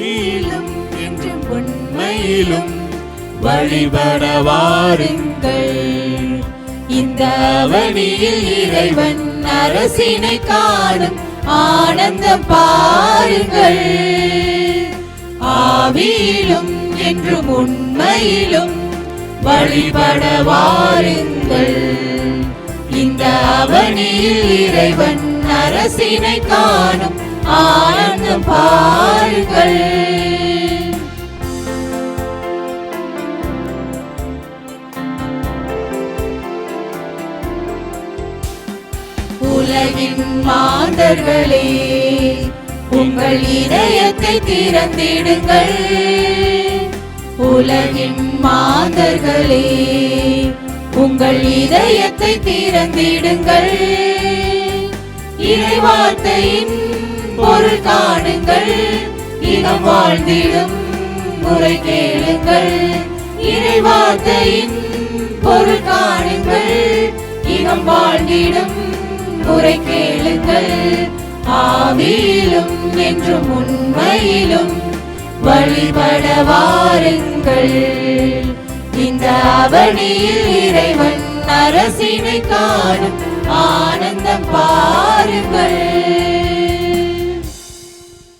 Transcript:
ஆவியிலும் என்று உண்மையிலும் வழிபட வாருங்கள் இந்த அவனியில் இறைவன் அரசினை காணும் ஆனந்தம் பாருங்கள். ஆவியிலும் என்றும் உண்மையிலும் வழிபட வாருங்கள் இந்த அவனியில் இறைவன் அரசினை காணும் ஆனந்தம் பாருங்கள். உலகின் மாந்தர்களே உங்கள் இதயத்தை திறந்திடுங்கள். உலகின் மாந்தர்களே உங்கள் இதயத்தை திறந்திடுங்கள். இறைவார்த்தையின் பொருள் காணுங்கள். தினம் வாழ்ந்திடும். முறை கேளுங்கள். இறைவார்த்தையின் பொருள் காணுங்கள். இனம் வாழ்ந்திடும். முறை கேளுங்கள். ஆவியிலும் என்றும் உண்மையிலும் வழிபட வாருங்கள். இந்த அவனியில் இறைவன் அரசினை காணும். ஆனந்தம் பாருங்கள்.